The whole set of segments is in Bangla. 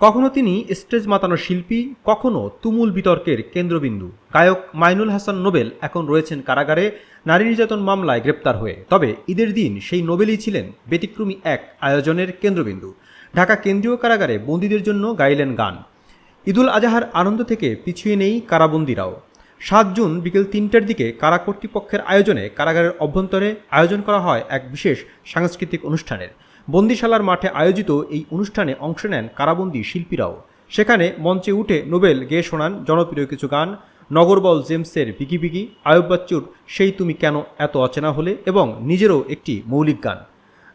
কখনো তিনি স্টেজ মাতানো শিল্পী, কখনো তুমুল বিতর্কের কেন্দ্রবিন্দু। গায়ক মাইনুল হাসান নোবেল এখন রয়েছেন কারাগারে, নারী নির্যাতন মামলায় গ্রেপ্তার হয়ে। তবে ঈদের দিন সেই নোবেলই ছিলেন ব্যতিক্রমী এক আয়োজনের কেন্দ্রবিন্দু। ঢাকা কেন্দ্রীয় কারাগারে বন্দীদের জন্য গাইলেন গান। ঈদুল আজাহার আনন্দ থেকে পিছিয়ে নেই কারাবন্দিরাও। সাত জুন বিকেল তিনটার দিকে কারা কর্তৃপক্ষের আয়োজনে কারাগারের অভ্যন্তরে আয়োজন করা হয় এক বিশেষ সাংস্কৃতিক অনুষ্ঠানের। বন্দিশালার মাঠে আয়োজিত এই অনুষ্ঠানে অংশ নেন কারাবন্দী শিল্পীরাও। সেখানে মঞ্চে উঠে নোবেল গেয়ে শোনান জনপ্রিয় কিছু গান, নগরবল জেমসের বিকি বিকি, আয়ুব বাচ্চুর সেই তুমি কেন এত অচেনা হলে এবং নিজেরও একটি মৌলিক গান।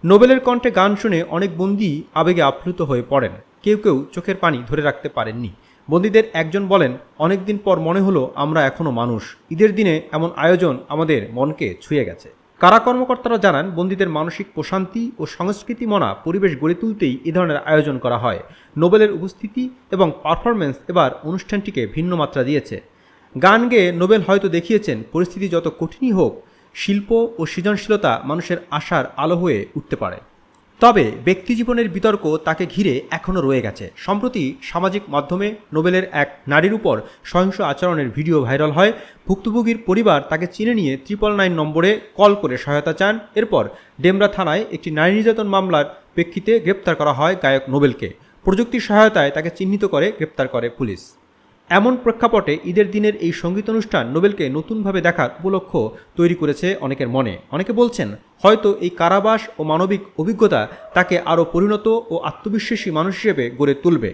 নোবেলের কণ্ঠে গান শুনে অনেক বন্দী আবেগে আপ্লুত হয়ে পড়েন। কেউ কেউ চোখের পানি ধরে রাখতে পারেননি। বন্দীদের একজন বলেন অনেকদিন পর মনে হলো আমরা এখনও মানুষ। ঈদের দিনে এমন আয়োজন আমাদের মনকে ছুঁয়ে গেছে কারা কর্মকর্তারা জানান, বন্দীদের মানসিক প্রশান্তি ও সংস্কৃতি মনা পরিবেশ গড়ে তুলতেই এ ধরনের আয়োজন করা হয়। নোবেলের উপস্থিতি এবং পারফরমেন্স এবার অনুষ্ঠানটিকে ভিন্ন মাত্রা দিয়েছে। গান গেয়ে নোবেল হয়তো দেখিয়েছেন, পরিস্থিতি যত কঠিনই হোক, শিল্প ও সৃজনশীলতা মানুষের আশার আলো হয়ে উঠতে পারে। তবে ব্যক্তিজীবনের বিতর্ক তাকে ঘিরে এখনও রয়ে গেছে। সম্প্রতি সামাজিক মাধ্যমে নোবেলের এক নারীর উপর সহিংস আচরণের ভিডিও ভাইরাল হয়। ভুক্তভোগীর পরিবার তাকে চিনে নিয়ে ত্রিপল নাইন নম্বরে কল করে সহায়তা চান। এরপর ডেমরা থানায় একটি নারী নির্যাতন মামলার প্রেক্ষিতে গ্রেপ্তার করা হয় গায়ক নোবেলকে। প্রযুক্তির সহায়তায় তাকে চিহ্নিত করে গ্রেপ্তার করে পুলিশ। এমন প্রেক্ষাপটে ঈদের দিনের এই সংগীত অনুষ্ঠান নোবেলকে নতুনভাবে দেখার উপলক্ষ তৈরি করেছে অনেকের মনে। অনেকে বলছেন, হয়তো এই কারাবাস ও মানবিক অভিজ্ঞতা তাকে আরও পরিণত ও আত্মবিশ্বাসী মানুষ হিসেবে গড়ে তুলবে।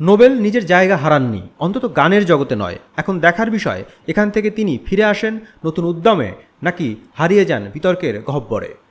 নোবেল নিজের জায়গা হারাননি, অন্তত গানের জগতে নয়। এখন দেখার বিষয়, এখান থেকে তিনি ফিরে আসেন নতুন উদ্যমে, নাকি হারিয়ে যান বিতর্কের গহ্বরে